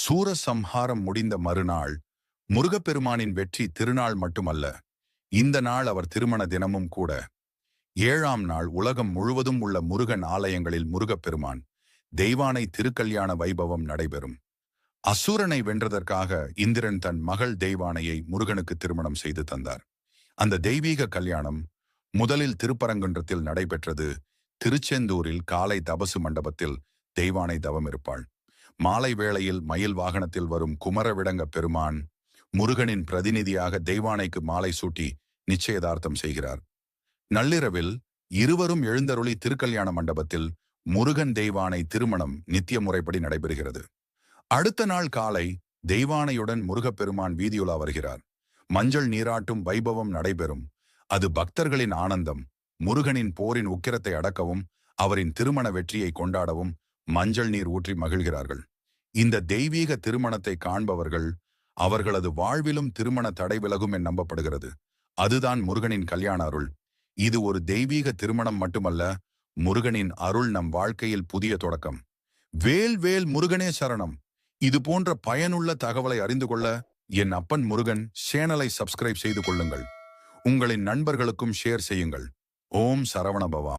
சூரசம்ஹாரம் முடிந்த மறுநாள் முருகப்பெருமானின் வெற்றி திருநாள் மட்டுமல்ல இந்த நாள் அவர் திருமண தினமும் கூட. ஏழாம் நாள் உலகம் முழுவதும் உள்ள முருகன் ஆலயங்களில் முருகப்பெருமான் தெய்வானை திருக்கல்யாண வைபவம் நடைபெறும். அசுரனை வென்றதற்காக இந்திரன் தன் மகள் தெய்வானையை முருகனுக்கு திருமணம் செய்து தந்தார். அந்த தெய்வீக கல்யாணம் முதலில் திருப்பரங்குன்றத்தில் நடைபெற்றது. திருச்செந்தூரில் காலை தபசு மண்டபத்தில் தெய்வானை தவம் இருப்பாள் மாலை வேளையில் மயில் வாகனத்தில் வரும் குமரவிடங்க பெருமான் முருகனின் பிரதிநிதியாக தெய்வானைக்கு மாலை சூட்டி நிச்சயதார்த்தம் செய்கிறார். நள்ளிரவில் இருவரும் எழுந்தருளி திருக்கல்யாண மண்டபத்தில் முருகன் தெய்வானை திருமணம் நித்திய முறைப்படி நடைபெறுகிறது. அடுத்த நாள் காலை தெய்வானையுடன் முருகப்பெருமான் வீதியுலா வருகிறார். மஞ்சள் நீராட்டும் வைபவம் நடைபெறும். அது பக்தர்களின் ஆனந்தம் முருகனின் போரின் உக்கிரத்தை அடக்கவும் அவரின் திருமண வெற்றியை கொண்டாடவும் மஞ்சள் நீர் ஊற்றி மகிழ்கிறார்கள். இந்த தெய்வீக திருமணத்தை காண்பவர்கள் அவர்களது வாழ்விலும் திருமண தடை விலகும் என நம்பப்படுகிறது. அதுதான் முருகனின் கல்யாண அருள். இது ஒரு தெய்வீக திருமணம் மட்டுமல்ல முருகனின் அருள் நம் வாழ்க்கையில் புதிய தொடக்கம். வேல் வேல் முருகனே சரணம். இது போன்ற பயனுள்ள தகவலை அறிந்து கொள்ள என் அப்பன் முருகன் சேனலை சப்ஸ்கிரைப் செய்து கொள்ளுங்கள். உங்களின் நண்பர்களுக்கும் ஷேர் செய்யுங்கள். ஓம் சரவணபவா